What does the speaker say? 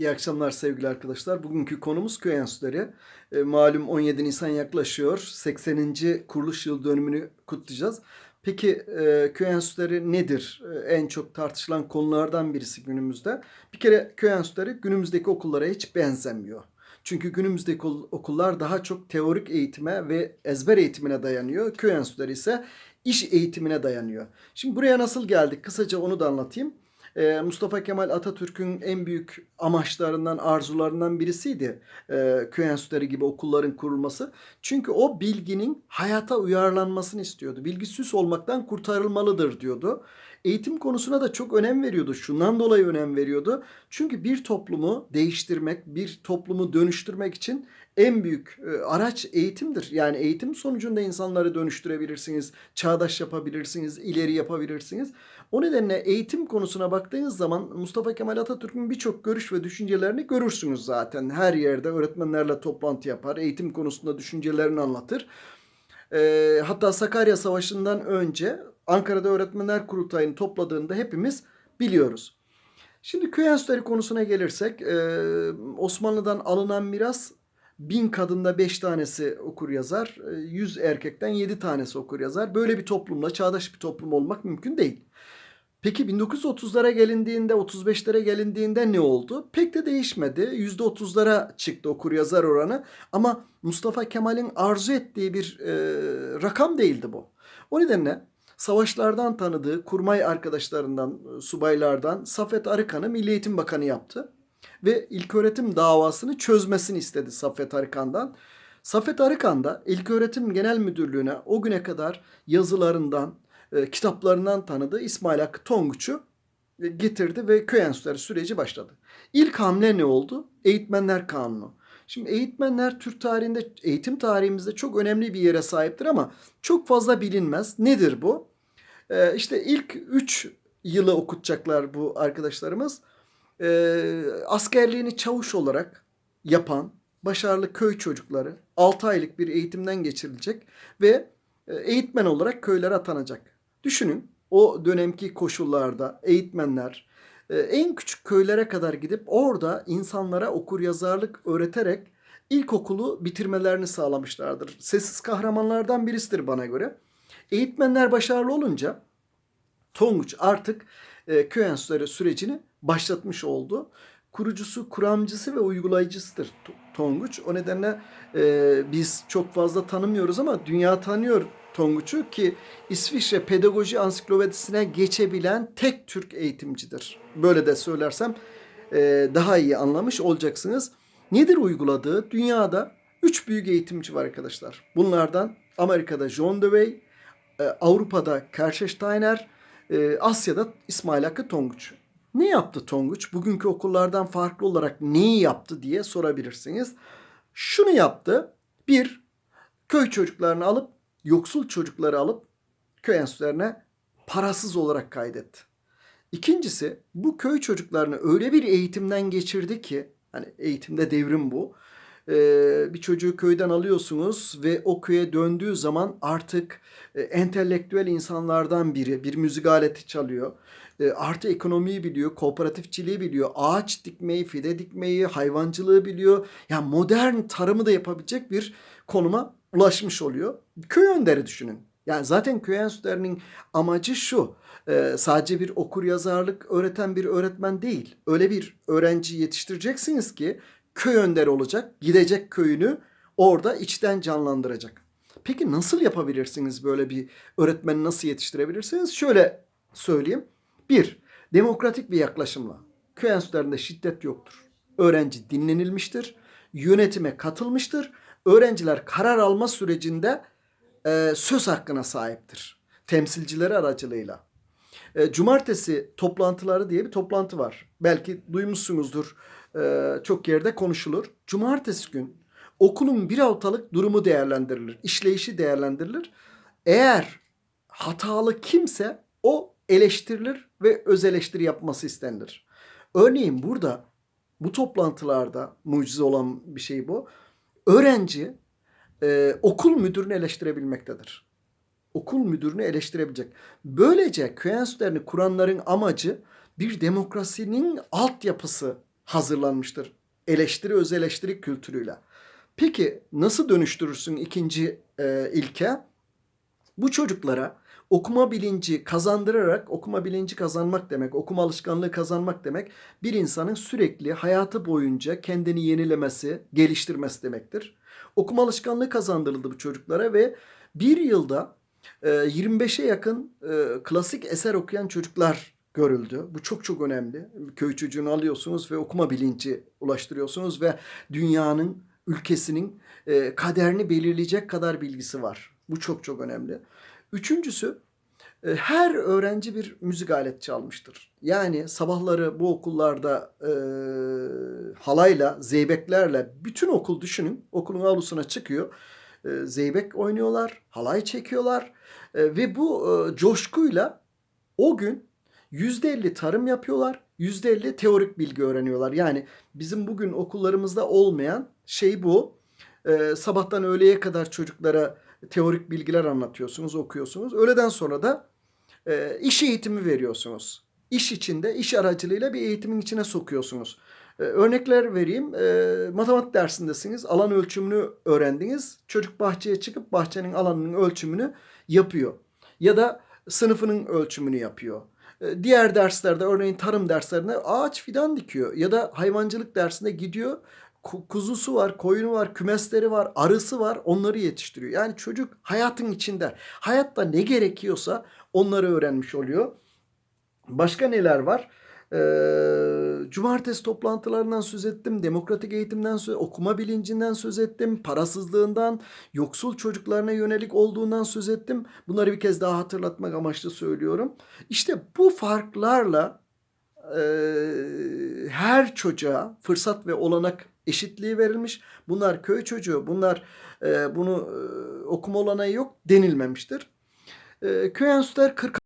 İyi akşamlar sevgili arkadaşlar. Bugünkü konumuz köy enstitüleri. E, malum 17 Nisan yaklaşıyor. 80. kuruluş yıl dönümünü kutlayacağız. Peki e, köy enstitüleri nedir? E, en çok tartışılan konulardan birisi günümüzde. Bir kere köy enstitüleri günümüzdeki okullara hiç benzemiyor. Çünkü günümüzdeki okullar daha çok teorik eğitime ve ezber eğitimine dayanıyor. Köy enstitüleri ise iş eğitimine dayanıyor. Şimdi buraya nasıl geldik? Kısaca onu da anlatayım. Ee, Mustafa Kemal Atatürk'ün en büyük amaçlarından, arzularından birisiydi e, köy enstitüleri gibi okulların kurulması. Çünkü o bilginin hayata uyarlanmasını istiyordu. Bilgi süs olmaktan kurtarılmalıdır diyordu. Eğitim konusuna da çok önem veriyordu. Şundan dolayı önem veriyordu. Çünkü bir toplumu değiştirmek, bir toplumu dönüştürmek için en büyük e, araç eğitimdir. Yani eğitim sonucunda insanları dönüştürebilirsiniz, çağdaş yapabilirsiniz, ileri yapabilirsiniz. O nedenle eğitim konusuna baktığınız zaman Mustafa Kemal Atatürk'ün birçok görüş ve düşüncelerini görürsünüz zaten. Her yerde öğretmenlerle toplantı yapar, eğitim konusunda düşüncelerini anlatır. E, hatta Sakarya Savaşı'ndan önce Ankara'da Öğretmenler Kurultayı'nı topladığında hepimiz biliyoruz. Şimdi köy enstitüleri konusuna gelirsek e, Osmanlı'dan alınan miras bin kadında beş tanesi okur yazar, e, yüz erkekten yedi tanesi okur yazar. Böyle bir toplumla çağdaş bir toplum olmak mümkün değil. Peki 1930'lara gelindiğinde, 35'lere gelindiğinde ne oldu? Pek de değişmedi. %30'lara çıktı okur yazar oranı. Ama Mustafa Kemal'in arzu ettiği bir e, rakam değildi bu. O nedenle savaşlardan tanıdığı kurmay arkadaşlarından, subaylardan Safet Arıkan'ı Milli Eğitim Bakanı yaptı. Ve ilköğretim davasını çözmesini istedi Safet Arıkan'dan. Safet Arıkan da İlköğretim Genel Müdürlüğü'ne o güne kadar yazılarından, e, kitaplarından tanıdığı İsmail Hakkı Tonguç'u e, getirdi ve köy enstitüleri süreci başladı. İlk hamle ne oldu? Eğitmenler Kanunu. Şimdi eğitmenler Türk tarihinde, eğitim tarihimizde çok önemli bir yere sahiptir ama çok fazla bilinmez. Nedir bu? Ee, işte ilk 3 yılı okutacaklar bu arkadaşlarımız. Ee, askerliğini çavuş olarak yapan başarılı köy çocukları 6 aylık bir eğitimden geçirilecek ve e, eğitmen olarak köylere atanacak. Düşünün o dönemki koşullarda eğitmenler e, en küçük köylere kadar gidip orada insanlara okur yazarlık öğreterek ilkokulu bitirmelerini sağlamışlardır. Sessiz kahramanlardan birisidir bana göre. Eğitmenler başarılı olunca Tonguç artık e, köy enstitüleri sürecini başlatmış oldu. Kurucusu, kuramcısı ve uygulayıcısıdır Tonguç. O nedenle e, biz çok fazla tanımıyoruz ama dünya tanıyor Tonguç'u ki İsviçre Pedagoji Ansiklopedisine geçebilen tek Türk eğitimcidir. Böyle de söylersem e, daha iyi anlamış olacaksınız. Nedir uyguladığı? Dünyada üç büyük eğitimci var arkadaşlar. Bunlardan Amerika'da John Dewey, e, Avrupa'da Kerşe Steiner, e, Asya'da İsmail Hakkı Tonguç. Ne yaptı Tonguç? Bugünkü okullardan farklı olarak neyi yaptı diye sorabilirsiniz. Şunu yaptı. Bir, köy çocuklarını alıp yoksul çocukları alıp köy enstitülerine parasız olarak kaydetti. İkincisi bu köy çocuklarını öyle bir eğitimden geçirdi ki hani eğitimde devrim bu. Ee, bir çocuğu köyden alıyorsunuz ve o köye döndüğü zaman artık e, entelektüel insanlardan biri bir müzik aleti çalıyor. E, artı ekonomiyi biliyor, kooperatifçiliği biliyor, ağaç dikmeyi, fide dikmeyi, hayvancılığı biliyor. Yani modern tarımı da yapabilecek bir konuma ulaşmış oluyor. Köy önderi düşünün. Yani zaten köy enstitülerinin amacı şu. E, sadece bir okur yazarlık öğreten bir öğretmen değil. Öyle bir öğrenci yetiştireceksiniz ki köy önderi olacak. Gidecek köyünü orada içten canlandıracak. Peki nasıl yapabilirsiniz böyle bir öğretmeni nasıl yetiştirebilirsiniz? Şöyle söyleyeyim. Bir, demokratik bir yaklaşımla. Köy enstitülerinde şiddet yoktur. Öğrenci dinlenilmiştir, yönetime katılmıştır öğrenciler karar alma sürecinde e, söz hakkına sahiptir. Temsilcileri aracılığıyla. E, cumartesi toplantıları diye bir toplantı var. Belki duymuşsunuzdur. E, çok yerde konuşulur. Cumartesi gün okulun bir haftalık durumu değerlendirilir. işleyişi değerlendirilir. Eğer hatalı kimse o eleştirilir ve öz eleştiri yapması istenilir. Örneğin burada bu toplantılarda mucize olan bir şey bu öğrenci e, okul müdürünü eleştirebilmektedir. Okul müdürünü eleştirebilecek. Böylece köy enstitülerini kuranların amacı bir demokrasinin altyapısı hazırlanmıştır. Eleştiri öz eleştiri kültürüyle. Peki nasıl dönüştürürsün ikinci e, ilke? Bu çocuklara okuma bilinci kazandırarak, okuma bilinci kazanmak demek, okuma alışkanlığı kazanmak demek bir insanın sürekli hayatı boyunca kendini yenilemesi, geliştirmesi demektir. Okuma alışkanlığı kazandırıldı bu çocuklara ve bir yılda 25'e yakın e, klasik eser okuyan çocuklar görüldü. Bu çok çok önemli. Köy çocuğunu alıyorsunuz ve okuma bilinci ulaştırıyorsunuz ve dünyanın, ülkesinin e, kaderini belirleyecek kadar bilgisi var. Bu çok çok önemli. Üçüncüsü e, her öğrenci bir müzik aleti çalmıştır. Yani sabahları bu okullarda e, halayla, zeybeklerle bütün okul düşünün. Okulun avlusuna çıkıyor. E, zeybek oynuyorlar, halay çekiyorlar E, ve bu e, coşkuyla o gün %50 tarım yapıyorlar, %50 teorik bilgi öğreniyorlar. Yani bizim bugün okullarımızda olmayan şey bu. E, sabahtan öğleye kadar çocuklara teorik bilgiler anlatıyorsunuz, okuyorsunuz. Öğleden sonra da iş eğitimi veriyorsunuz. İş içinde, iş aracılığıyla bir eğitimin içine sokuyorsunuz. E, örnekler vereyim. E, matematik dersindesiniz. Alan ölçümünü öğrendiniz. Çocuk bahçeye çıkıp bahçenin alanının ölçümünü yapıyor. Ya da sınıfının ölçümünü yapıyor. E, diğer derslerde örneğin tarım derslerinde ağaç fidan dikiyor. Ya da hayvancılık dersinde gidiyor ku- kuzusu var, koyunu var, kümesleri var, arısı var. Onları yetiştiriyor. Yani çocuk hayatın içinde. Hayatta ne gerekiyorsa onları öğrenmiş oluyor. Başka neler var? Ee, cumartesi toplantılarından söz ettim. Demokratik eğitimden söz okuma bilincinden söz ettim. Parasızlığından, yoksul çocuklarına yönelik olduğundan söz ettim. Bunları bir kez daha hatırlatmak amaçlı söylüyorum. İşte bu farklarla e, her çocuğa fırsat ve olanak eşitliği verilmiş. Bunlar köy çocuğu, bunlar e, bunu e, okuma olanağı yok denilmemiştir. E, köy enstitüler 40